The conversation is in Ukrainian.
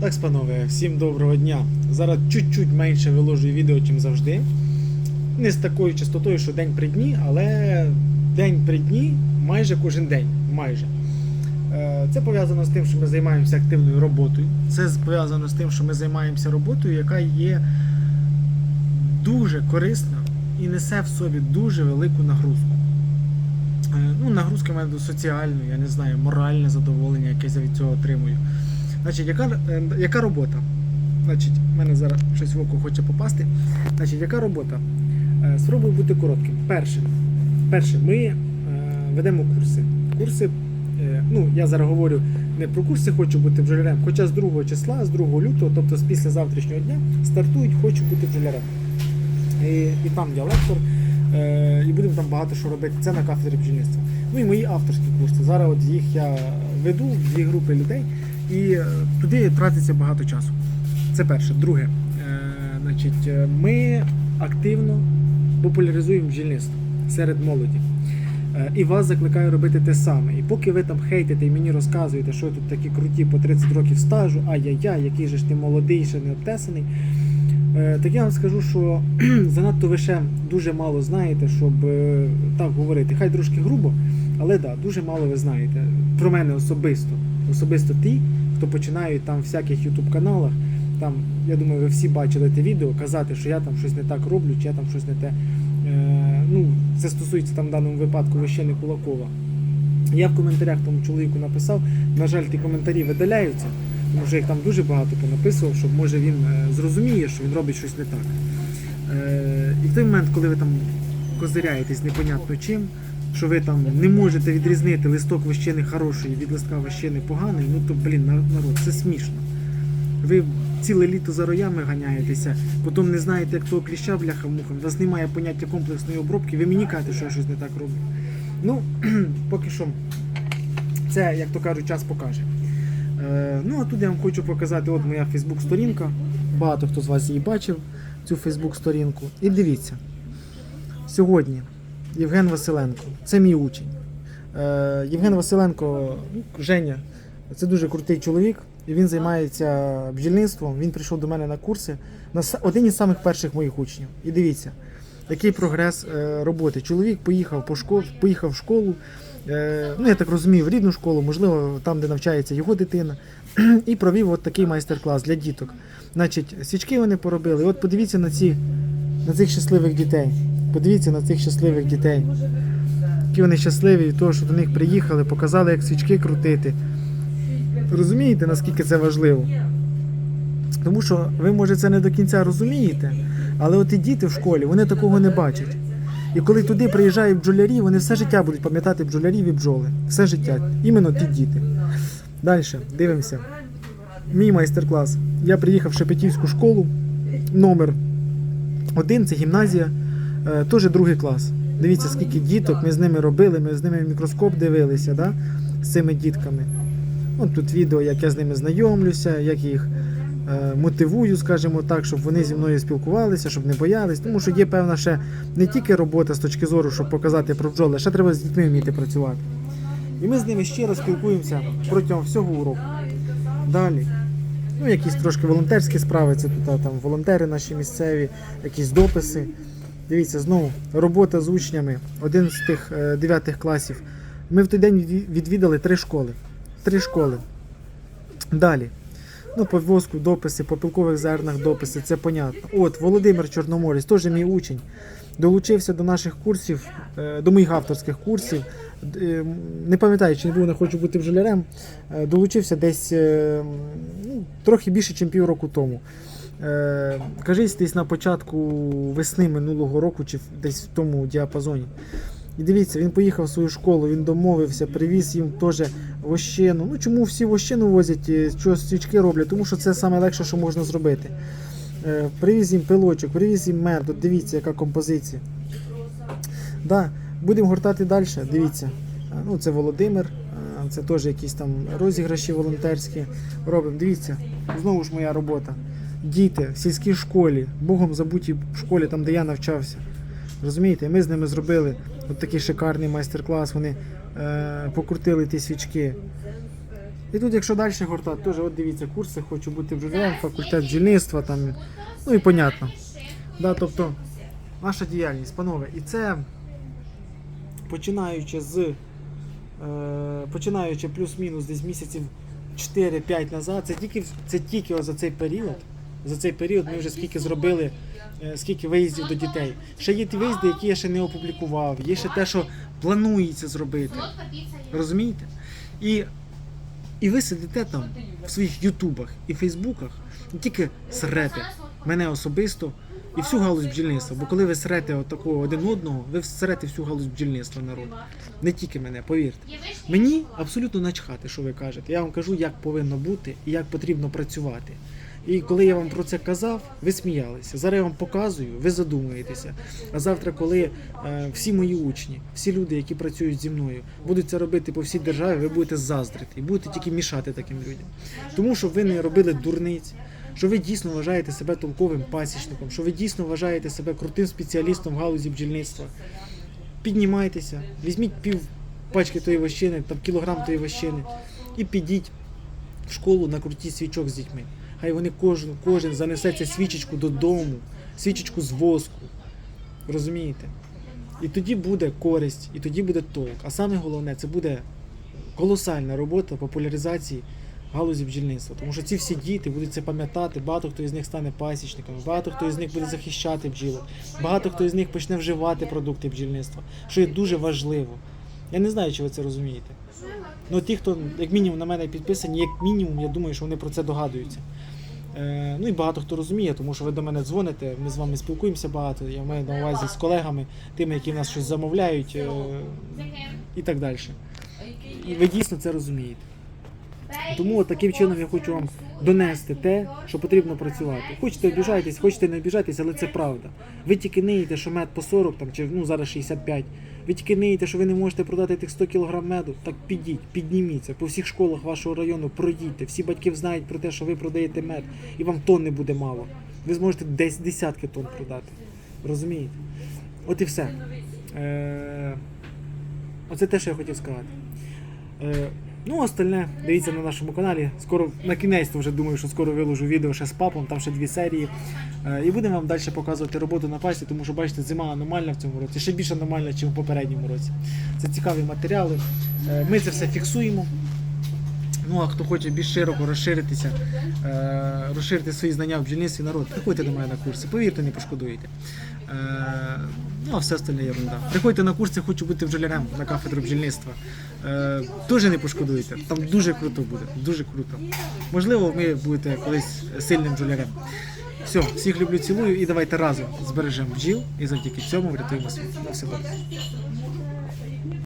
Так, панове, всім доброго дня. Зараз чуть-чуть менше виложую відео, чим завжди. Не з такою частотою, що день при дні, але день при дні майже кожен день. Майже. Е, Це пов'язано з тим, що ми займаємося активною роботою. Це пов'язано з тим, що ми займаємося роботою, яка є дуже корисна і несе в собі дуже велику нагрузку. Е, Ну, нагрузка в мене до соціальну, я не знаю, моральне задоволення, яке я від цього отримую. Значить, яка, е, яка робота? Значить, в мене зараз щось в око хоче попасти. Значить, яка робота? Е, Спробую бути коротким. Перше, перше ми е, ведемо курси. Курси, ну, я зараз говорю не про курси, хочу бути бджолярем, хоча з 2 числа, з 2 лютого, тобто з після завтрашнього дня, стартують Хочу бути бджолярем. І, і там я лектор, і будемо там багато що робити. Це на кафедрі бджільництва. Ну і мої авторські курси. Зараз от їх я веду дві групи людей, і е, туди тратиться багато часу. Це перше. Друге, е, значить, е, ми активно популяризуємо бджільництво серед молоді. І вас закликаю робити те саме. І поки ви там хейтите і мені розказуєте, що тут такі круті по 30 років стажу, ай-яй-яй, який же ж ти молодий, ще не обтесаний. Так я вам скажу, що занадто ви ще дуже мало знаєте, щоб так говорити. Хай трошки грубо, але да, дуже мало ви знаєте. Про мене особисто. Особисто ті, хто починають там в всяких ютуб каналах. Там, я думаю, ви всі бачили те відео, казати, що я там щось не так роблю, чи я там щось не те. Е, ну, це стосується там в даному випадку Вещени Кулакова. Я в коментарях тому чоловіку написав, на жаль, ті коментарі видаляються, тому що їх там дуже багато понаписував, щоб може він е, зрозуміє, що він робить щось не так. Е, і в той момент, коли ви там козиряєтесь непонятно чим, що ви там не можете відрізнити листок вощини хороший від листка вощини поганий, ну то блін, народ, це смішно. Ви ціле літо за роями ганяєтеся, потім не знаєте, як того кліща бляха муха, у вас немає поняття комплексної обробки, ви мені кажете, що я щось не так роблю. Ну, поки що, це, як то кажуть, час покаже. Е, ну, а тут я вам хочу показати от моя Фейсбук-сторінка. Багато хто з вас її бачив, цю Фейсбук-сторінку. І дивіться. Сьогодні Євген Василенко, це мій учень. Е, Євген Василенко, Женя, це дуже крутий чоловік, і він займається бджільництвом. Він прийшов до мене на курси, на один із самих перших моїх учнів. І дивіться, який прогрес е, роботи. Чоловік поїхав по школу, поїхав в школу. е, Ну, я так розумію, в рідну школу, можливо, там, де навчається його дитина, і провів от такий майстер-клас для діток. Значить, свічки вони поробили. І от подивіться на ці на цих щасливих дітей. Подивіться на цих щасливих дітей. Які вони щасливі від того, що до них приїхали, показали, як свічки крутити. Розумієте, наскільки це важливо? Тому що ви, може, це не до кінця розумієте, але от і діти в школі вони такого не бачать. І коли туди приїжджають бджолярі, вони все життя будуть пам'ятати бджолярів і бджоли. Все життя. Іменно ті діти. Далі, дивимося. Мій майстер-клас. Я приїхав в Шепетівську школу, номер один це гімназія, теж другий клас. Дивіться, скільки діток ми з ними робили, ми з ними в мікроскоп дивилися, да? з цими дітками. От тут відео, як я з ними знайомлюся, як їх е, мотивую, скажімо так, щоб вони зі мною спілкувалися, щоб не боялись. Тому що є певна ще не тільки робота з точки зору, щоб показати про бджоли, ще треба з дітьми вміти працювати. І ми з ними щиро спілкуємося протягом всього уроку. Далі. Ну, якісь трошки волонтерські справи, це тут там волонтери наші місцеві, якісь дописи. Дивіться, знову робота з учнями 11 9 класів. Ми в той день відвідали три школи. Три школи. Далі. Ну, по воску дописи, по пілкових зернах дописи, це понятно. От, Володимир Чорноморець, теж мій учень. Долучився до наших курсів, е, до моїх авторських курсів. Е, Не пам'ятаю, чи не був не хочу бути бджолярем. Е, Долучився десь е, ну, трохи більше, ніж півроку тому. Е, Кажись, десь на початку весни минулого року, чи десь в тому діапазоні. І дивіться, він поїхав в свою школу, він домовився, привіз їм теж вощину. Ну чому всі вощину возять, е, що свічки роблять? Тому що це найлегше, що можна зробити. Е, Привіз їм пилочок, привіз їм мед. От дивіться, яка композиція. Да, будемо гортати далі. Дивіться. Ну, це Володимир, це теж якісь там розіграші волонтерські. Робимо. Дивіться, знову ж моя робота. Діти в сільській школі, Богом забутій школі, там, де я навчався. Розумієте, ми з ними зробили от такий шикарний майстер-клас. Вони е, покрутили ті свічки. І тут, якщо далі гортати, теж от дивіться, курси, хочу бути бджолярем, факультет бджільництва, там, ну і понятно. Да, тобто, наша діяльність, панове, і це починаючи з е, починаючи плюс-мінус десь місяців 4-5 назад, це тільки, це тільки за цей період. За цей період ми вже скільки зробили, е, скільки виїздів до дітей. Ще є ті виїзди, які я ще не опублікував, є ще те, що планується зробити. Розумієте? І, і ви сидите там в своїх ютубах і фейсбуках, і тільки срете мене особисто і всю галузь бджільництва. Бо коли ви срете отакого один одного, ви срете всю галузь бджільництва народ. Не тільки мене, повірте. Мені абсолютно начхати, що ви кажете. Я вам кажу, як повинно бути і як потрібно працювати. І коли я вам про це казав, ви сміялися. Зараз я вам показую, ви задумуєтеся. А завтра, коли е, всі мої учні, всі люди, які працюють зі мною, будуть це робити по всій державі, ви будете заздрити і будете тільки мішати таким людям. Тому що ви не робили дурниць, що ви дійсно вважаєте себе толковим пасічником, що ви дійсно вважаєте себе крутим спеціалістом в галузі бджільництва. Піднімайтеся, візьміть пів пачки тої вощини, там кілограм тої вощини, і підіть в школу накрутіть свічок з дітьми. Хай вони кожен, кожен занесе цю свічечку додому, свічечку з воску. Розумієте? І тоді буде користь, і тоді буде толк. А саме головне, це буде колосальна робота популяризації галузі бджільництва. Тому що ці всі діти будуть це пам'ятати, багато хто із них стане пасічниками, багато хто із них буде захищати бджілок, багато хто із них почне вживати продукти бджільництва, що є дуже важливо. Я не знаю, чи ви це розумієте. Ну, ті, хто як мінімум на мене підписані, як мінімум, я думаю, що вони про це догадуються. Е, ну і багато хто розуміє, тому що ви до мене дзвоните, ми з вами спілкуємося багато. Я маю на увазі з колегами, тими, які в нас щось замовляють е, і так далі. І ви дійсно це розумієте. Тому таким чином я хочу вам донести те, що потрібно працювати. Хочете обіжайтесь, хочете не обіжайтесь, але це правда. Ви тільки ниєте, що мед по 40 там, чи ну зараз 65. Ви що ви не можете продати тих 100 кг меду. Так підіть, підніміться по всіх школах вашого району, пройдіть. Всі батьки знають про те, що ви продаєте мед, і вам тонни буде мало. Ви зможете десь десятки тонн продати. Розумієте? От і все. Е... Оце те, що я хотів сказати. Е, ну, остальне, дивіться на нашому каналі. Скоро на кінець вже думаю, що скоро виложу відео ще з папом, там ще дві серії. Е, і будемо вам далі показувати роботу на пасі, тому що бачите, зима аномальна в цьому році, ще більш аномальна, ніж в попередньому році. Це цікаві матеріали. Е, ми це все фіксуємо. Ну, а хто хоче більш широко розширитися, е, розширити свої знання в бджільництві народ, приходьте до мене на курси, повірте, не пошкодуєте. Е, ну, а все остальне ерунда. Приходьте на курси, хочу бути бджолярем на кафедру бджільництва. Е, теж не пошкодуєте. Там дуже круто буде, дуже круто. Можливо, ви будете колись сильним бджолярем. Все, всіх люблю, цілую і давайте разом збережемо бджіл і завдяки цьому врятуємо світ. На все добре.